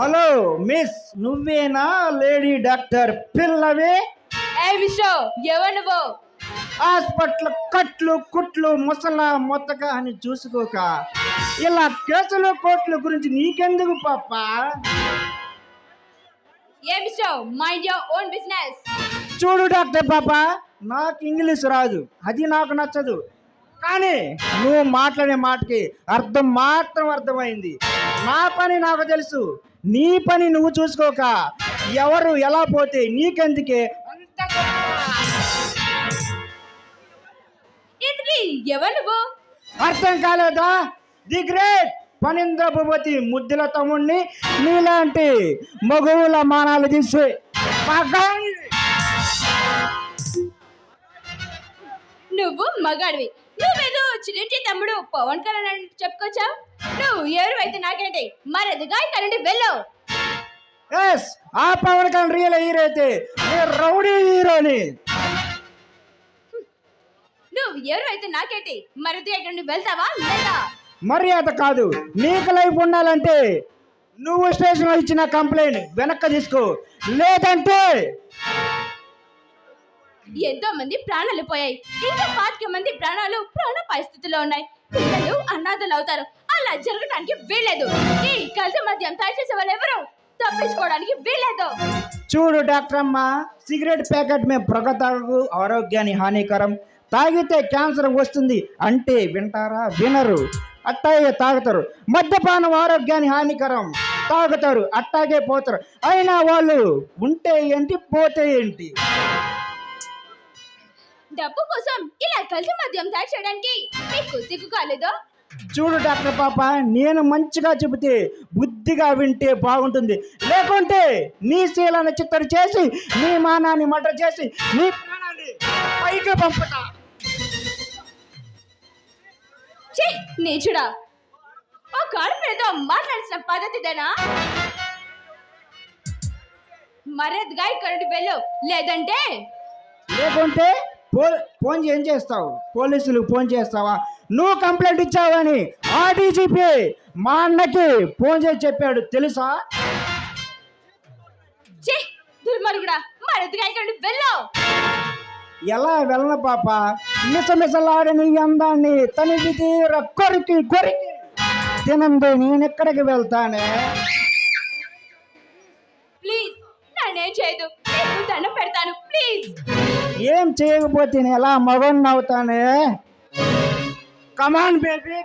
Hello miss నువ్వేనా lady doctor పిల్లవి? ఏ విషో ఎవరు నువ్వు? హాస్పిటల్ కట్లు కుట్లు ముసల మొత్తక అని చూసుకోక. ఇలా కేసులు కోట్ల గురించి నీకెందుకు పాప? ఏ విషో మైండ్ యువర్ ఓన్ బిజినెస్ చూడు డాక్టర్ పాప నాకు ఇంగ్లీష్ రాదు. అది నాకు నచ్చదు. కానీ నువ్వు మాట్లాడే మాటకి అర్థం మాత్రం అర్థమైంది. నా పని నాకు తెలుసు. నీ పని నువ్వు చూసుకోక ఎవరు ఎలా పోతే నీకెందుకే? ఎవరు అర్థం కాలేదా? ది గ్రేట్ పనింద్ర భూపతి ముద్దుల తమ్ముడిని నీలాంటి మగువుల మానాలు తీసి. నువ్వు మగాడివి. నువ్వేదో చిరంజీ తమ్ముడు పవన్ కళ్యాణ్ అని చెప్పుకొచ్చావు నువ్వు ఎవరు అయితే నాకేంటి? మరదిగా ఇక్కడి వెళ్ళు. ఎస్ ఆ పవన్ కళ్యాణ్ రియల్ హీరో అయితే నేను రౌడీ హీరోని నువ్వు ఎవరు అయితే నాకేంటి? మరదిగా ఇక్కడి నుండి వెళ్తావా? లేదా? మర్యాద కాదు నీకు లైఫ్ ఉండాలంటే నువ్వు స్టేషన్లో ఇచ్చిన కంప్లైంట్ వెనక్కి తీసుకో. లేదంటే ఎంతో మంది ప్రాణాలు పోయాయి. ఇంకా పాతిక మంది ప్రాణాలు ప్రాణ పరిస్థితిలో ఉన్నాయి. పిల్లలు అనాథలు అవుతారు. అలా జరగడానికి వీలేదు ఈ కలిసి మద్యం తయారు చేసే వాళ్ళు ఎవరు? తప్పించుకోవడానికి వీలేదు చూడు డాక్టర్ అమ్మ సిగరెట్ ప్యాకెట్ మేము పొగ తాగు ఆరోగ్యాన్ని హానికరం. తాగితే క్యాన్సర్ వస్తుంది అంటే వింటారా? వినరు. అట్టాగే తాగుతారు. మద్యపానం ఆరోగ్యాన్ని హానికరం. తాగుతారు అట్టాగే పోతారు. అయినా వాళ్ళు ఉంటే ఏంటి పోతే ఏంటి? డబ్బు కోసం ఇలా కల్తీ మద్యం తయారు చేయడానికి మీకు సిగ్గు కాలేదో? చూడు డాక్టర్ పాప నేను మంచిగా చెబితే బుద్ధిగా వింటే బాగుంటుంది. లేకుంటే నీ శీలాన్ని చిత్తడి చేసి నీ మానాన్ని మటర్ చేసి నీ ప్రాణాన్ని పైకి పంపుతా. నీచుడా. ఓ కార్పొరేట్తో మాట్లాడిసిన పద్ధతిదేనా మర్యాదగా ఇక్కడ వెళ్ళు. లేదంటే లేకుంటే పో ఫోన్ ఏం చేస్తావు? పోలీసులు ఫోన్ చేస్తావా? నువ్వు కంప్లైంట్ ఇచ్చావని ఆ డీజీపీ మా అన్నకి ఫోన్ చేసి చెప్పాడు. తెలుసా? దుర్మార్గుడా! ఎలా వెళ్ళను పాప? మిసమిసలాడని అందాన్ని తనివి తీర కొరికి కొరికి తినంది నేను ఎక్కడికి వెళ్తానే? లేదు. దండం పెడతాను. ప్లీజ్. ఏం చేయకపోతే నేను ఎలా మగన్ అవుతానే? Come on baby